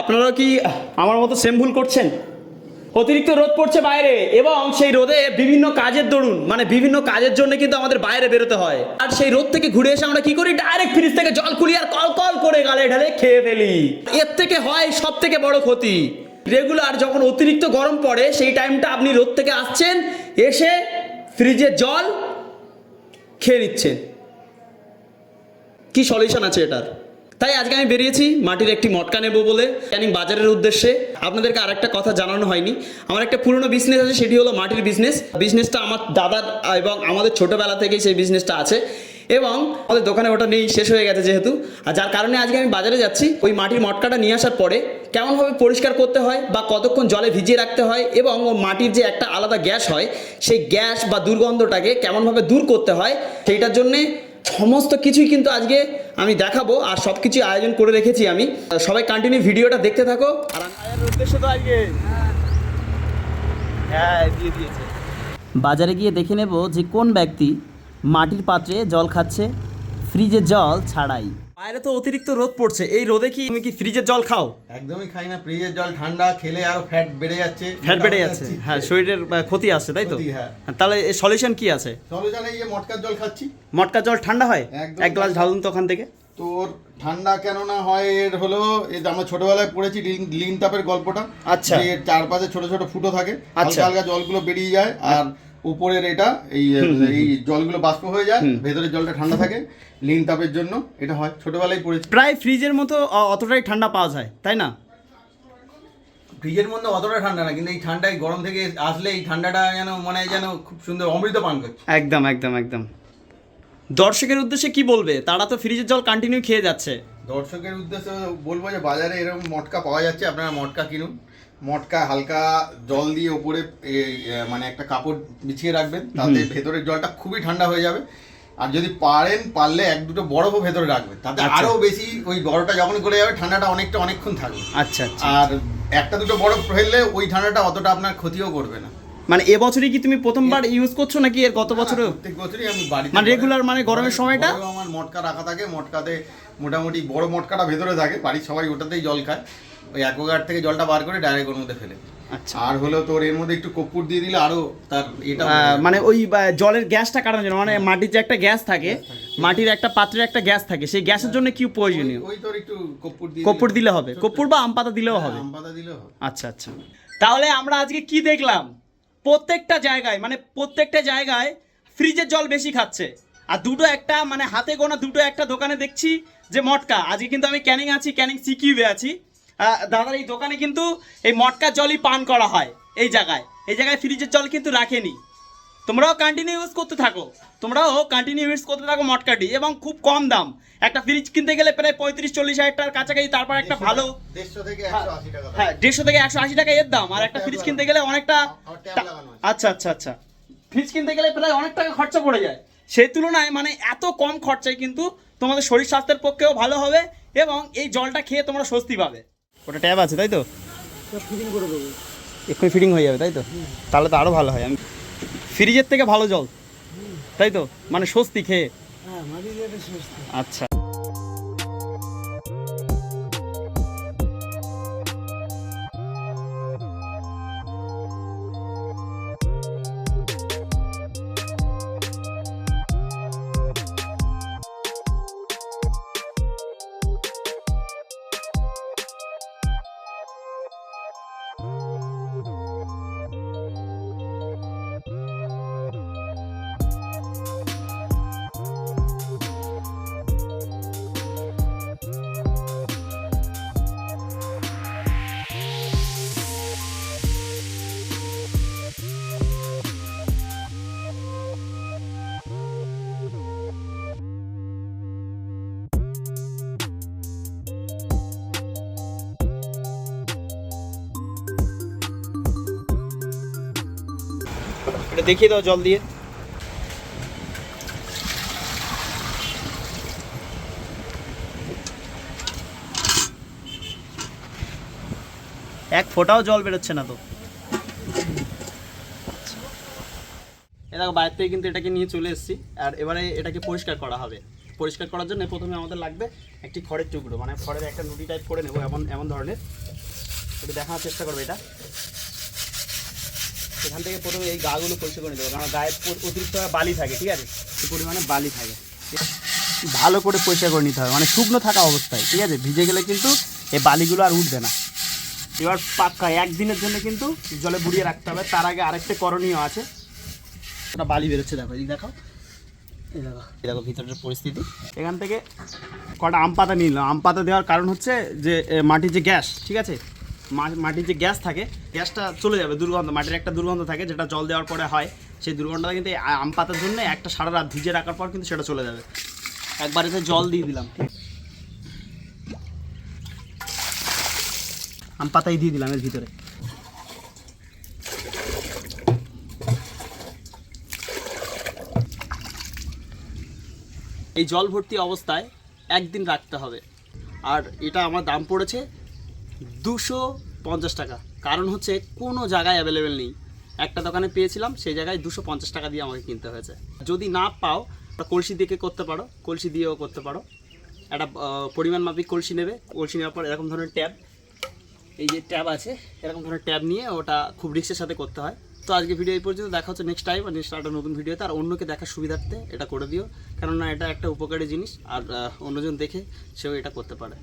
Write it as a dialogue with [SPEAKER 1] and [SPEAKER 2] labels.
[SPEAKER 1] আপনারা কি আমার মতো সেম ভুল করছেন? অতিরিক্ত রোদ পড়ছে বাইরে এবং সেই রোদে বিভিন্ন কাজের দরুন মানে বিভিন্ন কাজের জন্য কিন্তু আমাদের বাইরে বেরোতে হয়। আর সেই রোদ থেকে ঘুরে এসে আমরা কি করি? ডাইরেক্ট ফ্রিজ থেকে জল খুলি আর কল কল করে গালে ঢালে খেয়ে ফেলি। এর থেকে হয় সব থেকে বড় ক্ষতি। রেগুলার যখন অতিরিক্ত গরম পড়ে, সেই টাইমটা আপনি রোদ থেকে আসছেন, এসে ফ্রিজের জল খেয়ে নিচ্ছেন। কি সলিউশন আছে এটার? তাই আজকে আমি বেরিয়েছি মাটির একটি মটকা নেব বলে ক্যানিং বাজারের উদ্দেশ্যে। আপনাদেরকে আরেকটা কথা জানানো হয়নি। আমার একটা পুরনো বিজনেস আছে, সেটি হলো মাটির বিজনেস বিজনেসটা আমার দাদার এবং আমাদের ছোটোবেলা থেকেই সেই বিজনেসটা আছে। এবং আমাদের দোকানে ওটা নেই, শেষ হয়ে গেছে যেহেতু। আর যার কারণে আজকে আমি বাজারে যাচ্ছি। ওই মাটির মটকাটা নিয়ে আসার পরে কেমনভাবে পরিষ্কার করতে হয় বা কতক্ষণ জলে ভিজিয়ে রাখতে হয় এবং ও মাটির যে একটা আলাদা গ্যাস হয়, সেই গ্যাস বা দুর্গন্ধটাকে কেমনভাবে দূর করতে হয়, সেইটার জন্যে সমস্ত কিছুই কিন্তু আজকে আমি দেখাবো আর সব কিছু আয়োজন করে রেখেছি আমি। সবাই কন্টিনিউ ভিডিওটা দেখতে থাকো। আর উদ্দেশ্য তো আজকে। হ্যাঁ দিয়ে দিয়েছে।
[SPEAKER 2] বাজারে গিয়ে দেখে নেব যে কোন ব্যক্তি মাটির পাত্রে জল খাচ্ছে ফ্রিজে জল ছাড়াই।
[SPEAKER 1] বাইরে তো অতিরিক্ত রোদ পড়ছে। এই রোদে কি তুমি কি ফ্রিজের জল খাও?
[SPEAKER 3] একদমই খাই না ফ্রিজের জল ঠান্ডা খেলে আরও ফ্যাট বেড়ে যাচ্ছে।
[SPEAKER 1] ফ্যাট বেড়ে যাচ্ছে। হ্যাঁ শরীরের ক্ষতি আসছে তাই তো?
[SPEAKER 3] ক্ষতি, হ্যাঁ।
[SPEAKER 1] তাহলে সলিউশন কি আছে?
[SPEAKER 3] সলিউশন এই যে মটকার জল খাচ্ছি।
[SPEAKER 1] মটকার জল ঠান্ডা হয়? এক গ্লাস ঢালুন তো ওখান থেকে।
[SPEAKER 3] তোর ঠান্ডা কেন না হয় এর হলো এই যে আমরা ছোটবেলায় পড়েছি লিন- তাপের গল্পটা
[SPEAKER 1] আচ্ছা।
[SPEAKER 3] এর চারপাশে ছোট ছোট ফুটো থাকে
[SPEAKER 1] আচ্ছা।
[SPEAKER 3] হালকা জলগুলো বেরিয়ে যায় আর উপরের এটা এই এই জলগুলো বাষ্প হয়ে যায় ভেতরের জলটা ঠান্ডা থাকে লিন তাপের জন্য এটা হয়। ছোটবেলায় পড়েছি
[SPEAKER 1] প্রায় ফ্রিজের মতো অতটাই ঠান্ডা পাওয়া যায় তাই না?
[SPEAKER 3] ফ্রিজের মধ্যে অতটা ঠান্ডা না কিন্তু এই ঠান্ডায় গরম থেকে আসলে এই ঠান্ডাটা যেন মনে হয় যেন খুব সুন্দর অমৃত পান করছে।
[SPEAKER 1] একদম একদম একদম। দর্শকের উদ্দেশ্যে কি বলবে? তারা তো ফ্রিজের জল কন্টিনিউ খেয়ে যাচ্ছে।
[SPEAKER 3] দর্শকের উদ্দেশ্যে বলব যে বাজারে এরকম মটকা পাওয়া যাচ্ছে আপনারা মটকা কিনুন। মটকা হালকা জল দিয়ে উপরে মানে একটা কাপড় বিছিয়ে রাখবেন তাতে ভেতরের জলটা খুবই ঠান্ডা হয়ে যাবে। আর যদি পারেন পারলে এক দুটো বরফও ভেতরে রাখবেন তাতে
[SPEAKER 1] আচ্ছা।
[SPEAKER 3] আরও বেশি ওই বরফটা যখন গলে যাবে ঠান্ডাটা অনেকটা অনেকক্ষণ থাকবে।
[SPEAKER 1] আচ্ছা আচ্ছা
[SPEAKER 3] আর একটা দুটো বরফ ফেললে ওই ঠান্ডাটা অতটা আপনার ক্ষতিও করবে না।
[SPEAKER 1] মানে এবছরই কি তুমি প্রথমবার ইউজ করছ নাকি এর গত বছরও?
[SPEAKER 3] প্রত্যেক বছরই আমি বাড়িতে
[SPEAKER 1] মানে রেগুলার মানে গরমের সময়টা?
[SPEAKER 3] আমার মটকা রাখা থাকে মটকাতে মোটামুটি বড় মটকাটা ভেতরে থাকে বাড়ির সবাই ওটাতেই জল খায়। ওই অ্যাকোয়াগার্ড থেকে জলটা বার করে ডাইরেক্ট ওর মধ্যে ফেলে।
[SPEAKER 1] আচ্ছা।
[SPEAKER 3] আর হলো তোর এর মধ্যে একটু কর্পূর দিয়ে দিলে আরও তার এটা
[SPEAKER 1] মানে ওই জলের গ্যাসটা কাটানোর জন্য মানে মাটির যে একটা গ্যাস থাকে মাটির একটা পাত্রের একটা গ্যাস থাকে সেই গ্যাসের জন্য কি প্রয়োজনীয়?
[SPEAKER 3] ওই তোর একটু কর্পূর দিয়ে
[SPEAKER 1] কর্পূর দিলে হবে। কর্পূর বা আম পাতা দিলেও হবে।
[SPEAKER 3] আম পাতা দিলেও হবে।
[SPEAKER 1] আচ্ছা আচ্ছা। তাহলে আমরা আজকে কি দেখলাম? প্রত্যেকটা জায়গায় মানে প্রত্যেকটা জায়গায় ফ্রিজের জল বেশি খাচ্ছে। আর দুটো একটা মানে হাতে গোনা দুটো একটা দোকানে দেখছি যে মটকা। আজকে কিন্তু আমি ক্যানিং আছি, ক্যানিং সিকিউবে আছি। দাদার এই দোকানে কিন্তু এই মটকার জলই পান করা হয় এই জায়গায়। এই জায়গায় ফ্রিজের জল কিন্তু রাখেনি। তোমরাও কন্টিনিউ ইউজ করতে থাকো। তোমরাও কন্টিনিউ ইউজ করতে থাকো মটকাটি এবং খুব কম দাম। একটা ফ্রিজ কিনতে গেলে প্রায় পঁয়ত্রিশ চল্লিশ হাজার টাকার কাছাকাছি তারপর একটা ভালো
[SPEAKER 3] দেড়শো থেকে একশো আশি টাকা
[SPEAKER 1] হ্যাঁ দেড়শো থেকে একশো আশি টাকা এর দাম। আর একটা ফ্রিজ কিনতে গেলে অনেকটা। আচ্ছা আচ্ছা আচ্ছা। ফ্রিজ কিনতে গেলে প্রায় অনেক টাকা খরচা পড়ে যায়। সেই তুলনায় মানে এত কম খরচায় কিন্তু তোমাদের শরীর স্বাস্থ্যের পক্ষেও ভালো হবে এবং এই জলটা খেয়ে তোমরা স্বস্তি পাবে। ওটা ট্যাব আছে তাই তো?
[SPEAKER 4] ফিটিং করে দেবো।
[SPEAKER 1] এক্ষুনি ফিটিং হয়ে যাবে তাই তো? তাহলে তো আরও ভালো হয়। আমি ফ্রিজের থেকে ভালো জল। তাই তো? মানে স্বস্তি খেয়ে।
[SPEAKER 4] হ্যাঁ
[SPEAKER 1] আচ্ছা। এটা দেখিয়ে দাও, জল দিয়ে। এক ফোঁটাও জল বেরোচ্ছে না তো। এ দেখো, বাইরে থেকে কিন্তু এটাকে নিয়ে চলে এসেছি, আর এবারে এটাকে পরিষ্কার করা হবে। পরিষ্কার করার জন্য প্রথমে আমাদের লাগবে একটি খড়ের টুকরো মানে খড়ের একটা নুটি টাইপ করে নেব, এমন এমন ধরনের। একটু দেখানোর চেষ্টা করবে এটা। এখান থেকে প্রথমে এই গাগুলো পরিষ্কার করে দেবো কারণ গায়ে অতিরিক্ত বালি থাকে, ঠিক আছে? এই পরিমাণে বালি থাকে। ভালো করে পরিষ্কার করে নিতে হবে মানে শুকনো থাকা অবস্থায়, ঠিক আছে? ভিজে গেলে কিন্তু এই বালিগুলো আর উঠবে না। এবার পাক্কা, একদিনের জন্য কিন্তু জলে বুড়িয়ে রাখতে হবে, তার আগে আরেকটা করণীয় আছে। ওটা বালি বেরোচ্ছে, দেখো, এই দেখো। এই দেখো। ভিতরের পরিস্থিতি। এখান থেকে কটা আম পাতা নিলাম। আম পাতা দেওয়ার কারণ হচ্ছে যে মাটির যে গ্যাস, ঠিক আছে? মাটির যে গ্যাস থাকে, গ্যাসটা চলে যাবে দুর্গন্ধ, মাটির একটা দুর্গন্ধ থাকে যেটা জল দেওয়ার পরে হয়। সেই দুর্গন্ধটা কিন্তু আম পাতার জন্য একটা সারা রাত ভিজে রাখার পর কিন্তু সেটা চলে যাবে। একবার যে জল দিয়ে দিলাম। আম পাতাই দিয়ে দিলাম এর ভিতরে। এই জল ভর্তি অবস্থায় একদিন রাখতে হবে। আর এটা আমার দাম পড়েছে দুশো পঞ্চাশ টাকা। কারণ হচ্ছে কোনো জায়গায় অ্যাভেলেবেল নেই। একটা দোকানে পেয়েছিলাম, সেই জায়গায় দুশো পঞ্চাশ টাকা দিয়ে আমাকে কিনতে হয়েছে। যদি না পাও কলসি দিয়ে করতে পারো, কলসি দিয়েও করতে পারো। একটা পরিমাণ মাফিক কলসি নেবে, কলসি নেওয়ার পর এরকম ধরনের ট্যাব, এই যে ট্যাব আছে, এরকম ধরনের ট্যাব নিয়ে ওটা খুব রিস্কের সাথে করতে হয়। তো আজকে ভিডিও এই পর্যন্ত, দেখা হচ্ছে নেক্সট টাইম আর নেক্সট একটা নতুন ভিডিওতে। আর অন্যকে দেখার সুবিধার্থে এটা করে দিও। কেননা এটা একটা উপকারী জিনিস, আর অন্যজন দেখে সেও এটা করতে পারে।